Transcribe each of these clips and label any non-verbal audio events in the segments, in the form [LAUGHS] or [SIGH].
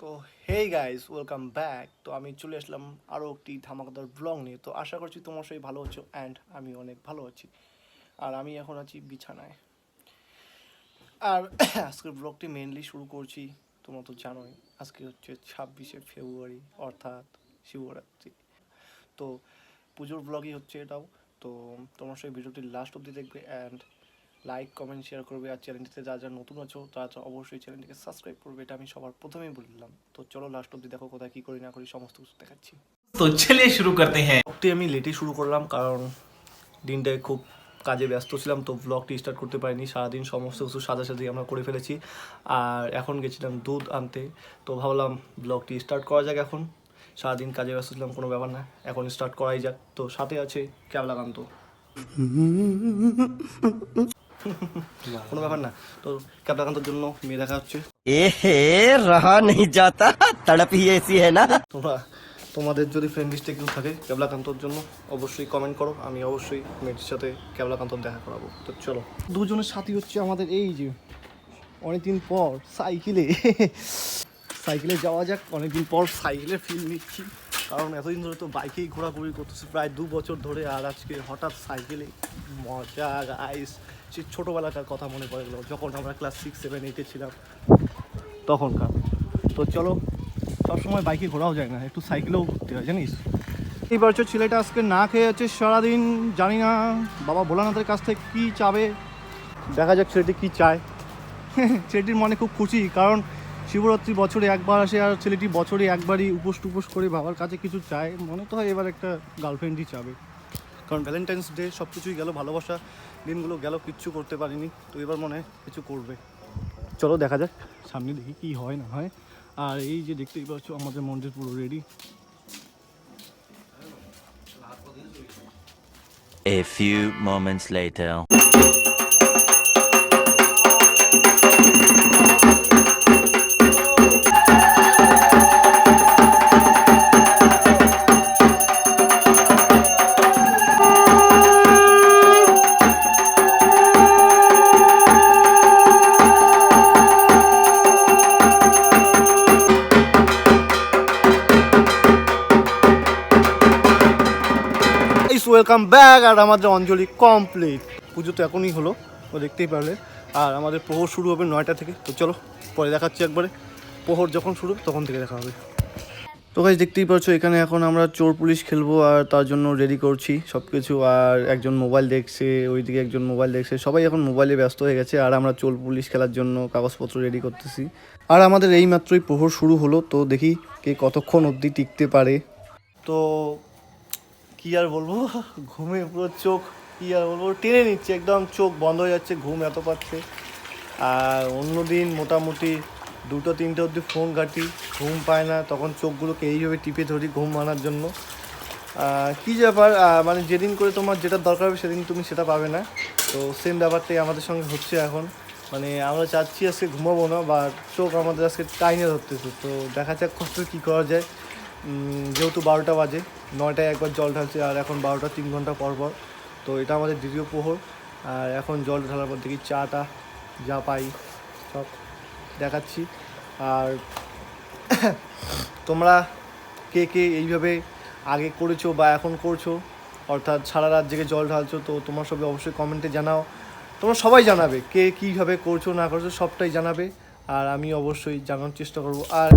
তো hey guys welcome back তো আমি চলে আসলাম আরও একটি ধামাকাদার ব্লগ নিয়ে। তো আশা করছি তোমার সবাই ভালো আছো অ্যান্ড আমি অনেক ভালো আছি। আর আমি এখন আছি বিছানায়। আর [COUGHS] আজকের ব্লগটি মেনলি শুরু করছি, তোমরা তো জানোই, আজকে হচ্ছে ছাব্বিশে ফেব্রুয়ারি, অর্থাৎ শিবরাত্রি। তো পুজোর ব্লগই হচ্ছে এটাও। তো তোমার সবাই ভিডিওটি লাস্ট অবধি দেখবে অ্যান্ড লাইক কমেন্ট শেয়ার করবে আর চ্যানেলটিতে যা যা নতুন আছো তারা অবশ্যই চ্যানেলটিকে সাবস্ক্রাইব করবে এটা আমি সবার প্রথমেই বললাম তো চলো লাস্ট অব্দি দেখো কোথায় কী করি না করি সমস্ত কিছু দেখাচ্ছি। তো চলে শুরু করতে হ্যাঁ। ব্লগটি আমি লেটে শুরু করলাম কারণ দিনটায় খুব কাজে ব্যস্ত ছিলাম তো ব্লগটি স্টার্ট করতে পারিনি। সারাদিন সমস্ত কিছু সাজাসাজি আমরা করে ফেলেছি। আর এখন গেছিলাম দুধ আনতে তো ভাবলাম ব্লগটি স্টার্ট করা যাক এখন। সারাদিন কাজে ব্যস্ত ছিলাম কোনো ব্যাপার না এখন স্টার্ট করাই যাক। তো সাথে আছে ক্যাবলাকান্ত। কোনো ব্যাপার না। তো ক্যাবলাকান্তর জন্য মেয়ে দেখা হচ্ছে। এ হে রাহা নেই যাতা তড়পি এসি হ্যায় না। তোমরা তোমাদের যদি ফ্রেন্ড লিস্টে কেউ থাকে ক্যাবলাকান্তর জন্য অবশ্যই কমেন্ট করো। আমি অবশ্যই মেয়েটির সাথে ক্যাবলাকান্তর দেখা করাবো। তো চলো। দুজনের সাথী হচ্ছে আমাদের এই যে অনেকদিন পর সাইকেলে। সাইকেলে যাওয়া যাক অনেকদিন পর সাইকেলে ফিল নিচ্ছি। কারণ এতদিন ধরে তো বাইকেই ঘোরাঘুরি করতেছি, প্রায় দু বছর ধরে আর আজকে হঠাৎ সাইকেলে মজা আইস সে ছোটোবেলাকার কথা মনে পড়ে গেলো, যখন আমরা ক্লাস সিক্স সেভেন এইটে ছিলাম, তখনকার। তো চলো, সবসময় বাইকে ঘোরাও যায় না, একটু সাইকেলেও ঘুরতে হয়, জানিস? এই বছর ছেলেটা আজকে না খেয়ে যাচ্ছে সারাদিন, জানি না, বাবা ভোলানাথের কাছ থেকে কী চাবে। দেখা যাক ছেলেটি কী চায়। [LAUGHS] ছেলেটির মনে খুব খুশি, কারণ শিবরাত্রি বছরে একবার আসে আর ছেলেটি বছরে একবারই উপোস টুপোস করে বাবার কাছে কিছু চায়, মনে তো হয় এবার একটা গার্লফ্রেন্ডই চাবে। কারণ ভ্যালেন্টাইন্স ডে সব কিছুই গেল, ভালোবাসা দিনগুলো গেল, কিচ্ছু করতে পারিনি, তো এবার মনে হয় কিছু করবে। চলো দেখা যাক, সামনে দেখি কি হয়, না হয়। আর এই যে দেখতেই পাচ্ছ, আমাদের মন্দির পুরো ready A few moments later. Welcome back আর আমাদের অঞ্জলি কমপ্লিট পুজো তো এখনই হলো ও দেখতেই পারলে। আর আমাদের প্রহর শুরু হবে নয়টা থেকে। তো চলো, পরে দেখাচ্ছি একবারে। প্রহর যখন শুরু তখন থেকে দেখা হবে। তো গাছ দেখতেই পাচ্ছ, এখানে এখন আমরা চোর পুলিশ খেলব আর তার জন্য রেডি করছি সব কিছু আর একজন মোবাইল দেখছে, ওইদিকে একজন মোবাইল দেখছে। সবাই এখন মোবাইলে ব্যস্ত হয়ে গেছে। আর আমরা চোর পুলিশ খেলার জন্য কাগজপত্র রেডি করতেছি। আর আমাদের এই মাত্রই প্রহর শুরু হলো, তো দেখি কে কতক্ষণ অবধি টিকতে পারে। তো কি আর বলব? ঘুমে পুরো চোখ, কি আর বলব? টেনে নিচ্ছে, একদম চোখ বন্ধ হয়ে যাচ্ছে, ঘুম এত পাচ্ছে। আর অন্যদিন মোটামুটি দুটো, তিনটে অবধি ফোন ঘাটি, ঘুম পায় না, তখন চোখগুলোকে এইভাবে টিপে ধরি ঘুম আনার জন্য। কী ব্যাপার মানে যেদিন করে তোমার যেটা দরকার হবে সেদিন তুমি সেটা পাবে না। তো সেম ব্যাপারটাই আমাদের সঙ্গে হচ্ছে এখন। মানে আমরা চাচ্ছি আজকে ঘুমাবো না বা চোখ আমাদের আজকে টাইনে ধরতেছে, তো দেখা যাক কষ্ট কী করা যায়। যেহেতু বারোটা বাজে, নয়টায় একবার জল ঢালছে আর এখন বারোটা তিন ঘণ্টা পর পর। তো এটা আমাদের দ্বিতীয় প্রহর আর এখন জল ঢালার পর দেখি চাটা যা পাই, সব দেখাচ্ছি। আর তোমরা কে কে এইভাবে আগে করেছ বা এখন করছ, অর্থাৎ সারা রাত জেগে জল ঢালছো, তো তোমার সবাই অবশ্যই কমেন্টে জানাও। তোমরা সবাই জানাবে কে কীভাবে করছ, না করছ, সবটাই জানাবে। আর আমি অবশ্যই জানানোর চেষ্টা করব। আর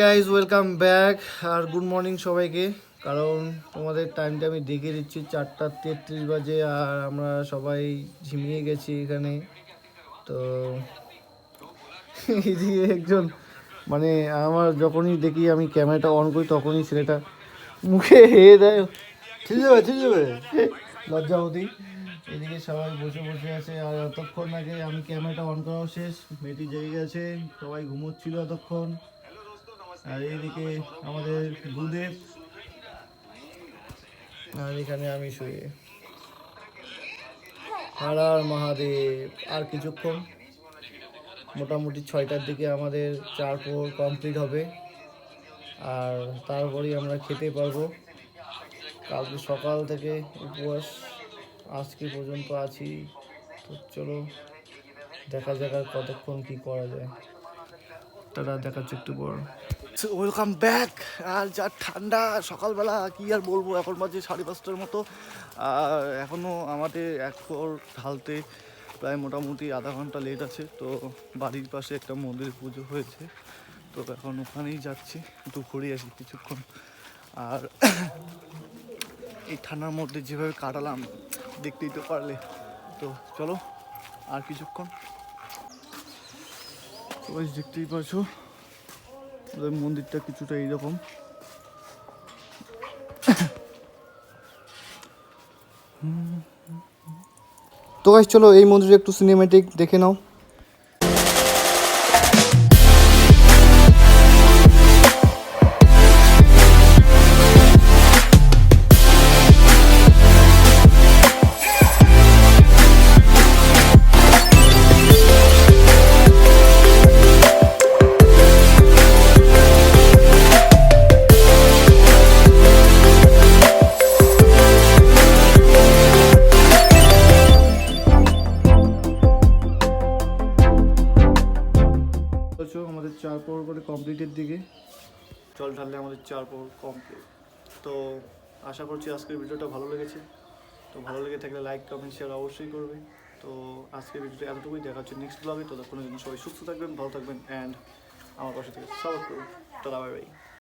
গাইজ ওয়েলকাম ব্যাক আর গুড মর্নিং সবাইকে। কারণ তোমাদের টাইমটা আমি দেখে দিচ্ছি চারটা তেত্রিশ বাজে আর আমরা সবাই ঝিমিয়ে গেছি এখানে। তো [LAUGHS] এদিকে একজন মানে আমার যখনই দেখি আমি ক্যামেরাটা অন করি তখনই ছেলেটা মুখে হেয়ে দেয়। ঠিক যাবে ঠিক যাবে। [LAUGHS] লজ্জাবতী এদিকে সবাই বসে বসে আছে আর এতক্ষণ আগে আমি ক্যামেরাটা অন করাও শেষ। মেয়েটি জেগে গেছে সবাই ঘুমোচ্ছিল এতক্ষণ। আর এইদিকে আমাদের গুদেব আর এখানে আমি শুয়ে। আর মহাদেব, আর কিছুক্ষণ। মোটামুটি ছয়টার দিকে আমাদের চার পোর কমপ্লিট হবে। আর তারপরেই আমরা খেতে পারব। কালকে সকাল থেকে উপবাস আজকে পর্যন্ত আছি। তো চলো, দেখা যাক আর কতক্ষণ কি করা যায়। তারা দেখাচ্ছে একটু ওয়েলকাম ব্যাক আর যা ঠান্ডা, সকালবেলা কি আর বলব? এখন বাজে সাড়ে পাঁচটার মতো। আর এখনও আমাদের ফোর ঢালতে প্রায় মোটামুটি আধা ঘণ্টা লেট আছে। তো বাড়ির পাশে একটা মন্দির পুজো হয়েছে। তো এখন ওখানেই যাচ্ছি একটু ঘুরে আসি কিছুক্ষণ। আর এই ঠান্ডার মধ্যে যেভাবে কাটালাম, দেখতেই তো পারলে। তো চলো, আর কিছুক্ষণ। দেখতেই পারছ মন্দিরটা কিছুটা এইরকম। তো গাছ চলো এই মন্দিরে একটু সিনেমেটিক দেখে নাও। ঢাললে আমাদের চার পর কমপ্লিট তো আশা করছি আজকের ভিডিওটা ভালো লেগেছে। তো ভালো লেগে থাকলে লাইক কমেন্ট শেয়ার অবশ্যই করবে। তো আজকের ভিডিওটা এতটুকুই। দেখা হচ্ছে নেক্সট ব্লগে কোনো জন্য সবাই সুস্থ থাকবেন, ভালো থাকবেন অ্যান্ড আমার পাশে থেকে সাপোর্ট করুন। তো